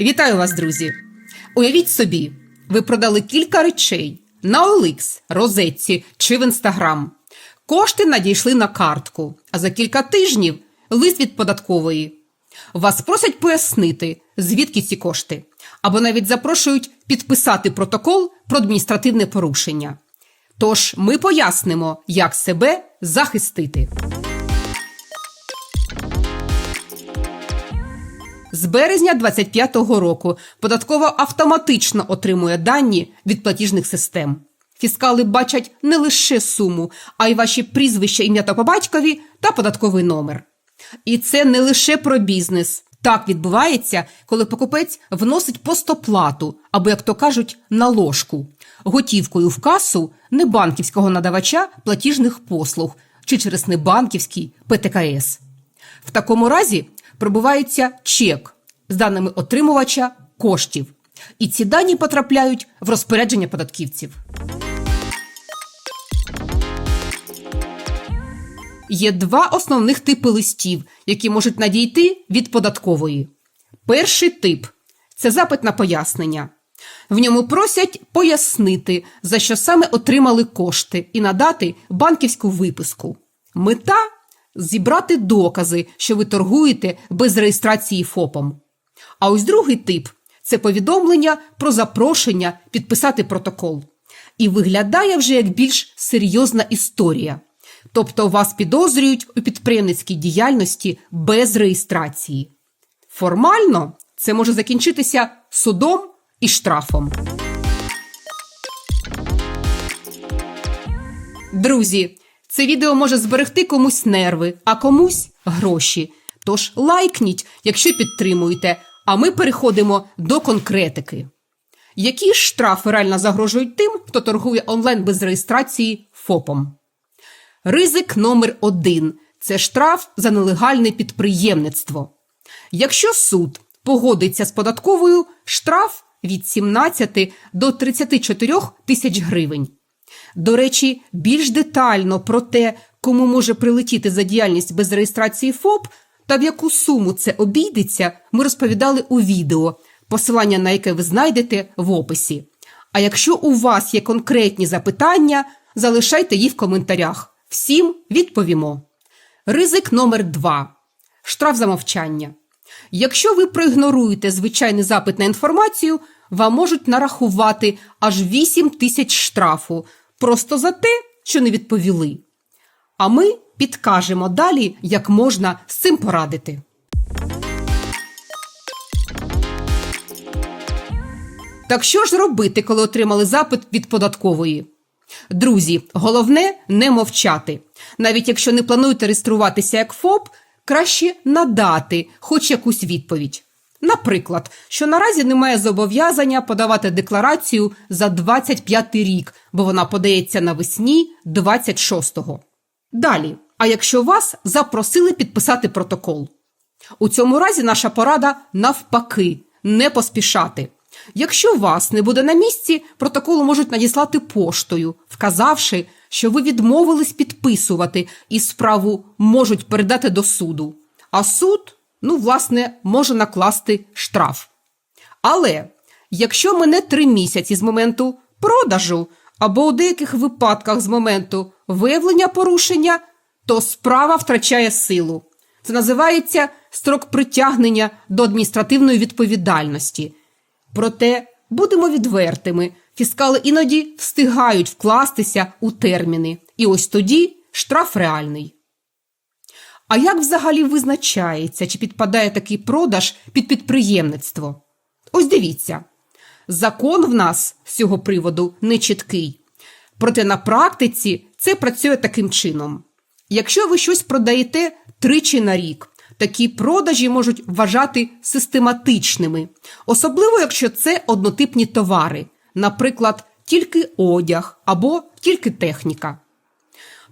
Вітаю вас, друзі! Уявіть собі, ви продали кілька речей на OLX, розетці чи в Інстаграм. Кошти надійшли на картку, а за кілька тижнів лист від податкової. Вас просять пояснити, звідки ці кошти, або навіть запрошують підписати протокол про адміністративне порушення. Тож ми пояснимо, як себе захистити. З березня 25-го року податкова автоматично отримує дані від платіжних систем. Фіскали бачать не лише суму, а й ваші прізвища, ім'я та по батькові та податковий номер. І це не лише про бізнес. Так відбувається, коли покупець вносить постоплату або, як то кажуть, наложку готівкою в касу небанківського надавача платіжних послуг чи через небанківський ПТКС. В такому разі пробувається чек з даними отримувача коштів, і ці дані потрапляють в розпорядження податківців. Є два основних типи листів, які можуть надійти від податкової. Перший тип це запит на пояснення. В ньому просять пояснити, за що саме отримали кошти, і надати банківську виписку. Мета зібрати докази, що ви торгуєте без реєстрації ФОПом. А ось другий тип це повідомлення про запрошення підписати протокол. І виглядає вже як більш серйозна історія. Тобто вас підозрюють у підприємницькій діяльності без реєстрації. Формально це може закінчитися судом і штрафом. Друзі, це відео може зберегти комусь нерви, а комусь гроші. Тож лайкніть, якщо підтримуєте, а ми переходимо до конкретики. Які штрафи реально загрожують тим, хто торгує онлайн без реєстрації ФОПом? Ризик номер один це штраф за нелегальне підприємництво. Якщо суд погодиться з податковою, штраф від 17 до 34 тисяч гривень. До речі, більш детально про те, кому може прилетіти за діяльність без реєстрації ФОП та в яку суму це обійдеться, ми розповідали у відео, посилання на яке ви знайдете в описі. А якщо у вас є конкретні запитання, залишайте їх в коментарях. Всім відповімо. Ризик номер 2 Штраф за мовчання. Якщо ви проігноруєте звичайний запит на інформацію, вам можуть нарахувати аж 8 тисяч штрафу просто за те, що не відповіли. А ми підкажемо далі, як можна з цим порадити. Так що ж робити, коли отримали запит від податкової? Друзі, головне не мовчати. Навіть якщо не плануєте реєструватися як ФОП, краще надати хоч якусь відповідь. Наприклад, що наразі немає зобов'язання подавати декларацію за 25 рік, бо вона подається навесні 26-го. Далі, а якщо вас запросили підписати протокол? У цьому разі наша порада навпаки не поспішати. Якщо вас не буде на місці, протокол можуть надіслати поштою, вказавши, що ви відмовились підписувати і справу можуть передати до суду. А суд, ну, власне, може накласти штраф. Але якщо мине три місяці з моменту продажу або у деяких випадках з моменту виявлення порушення, то справа втрачає силу. Це називається строк притягнення до адміністративної відповідальності. Проте будемо відвертими. Фіскали іноді встигають вкластися у терміни. І ось тоді штраф реальний. А як взагалі визначається, чи підпадає такий продаж під підприємництво? Ось дивіться. Закон в нас з цього приводу не чіткий. Проте на практиці це працює таким чином. Якщо ви щось продаєте тричі на рік, такі продажі можуть вважати систематичними, особливо якщо це однотипні товари, наприклад, тільки одяг або тільки техніка.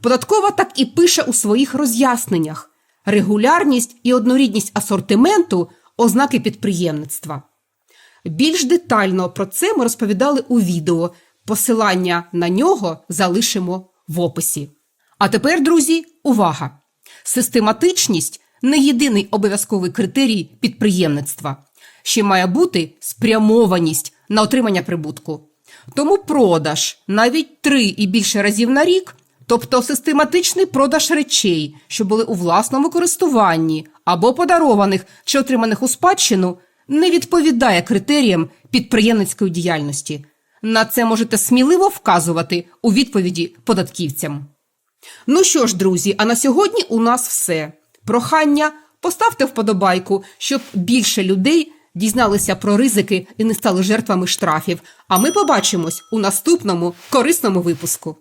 Податкова так і пише у своїх роз'ясненнях регулярність і однорідність асортименту ознаки підприємництва. Більш детально про це ми розповідали у відео. Посилання на нього залишимо в описі. А тепер, друзі, увага! Систематичність не єдиний обов'язковий критерій підприємництва. ще має бути спрямованість на отримання прибутку. Тому продаж навіть три і більше разів на рік, тобто систематичний продаж речей, що були у власному користуванні або подарованих чи отриманих у спадщину, не відповідає критеріям підприємницької діяльності. На це можете сміливо вказувати у відповіді податківцям. Ну що ж, друзі, а на сьогодні у нас все. Прохання поставте вподобайку, щоб більше людей дізналися про ризики і не стали жертвами штрафів. А ми побачимось у наступному корисному випуску.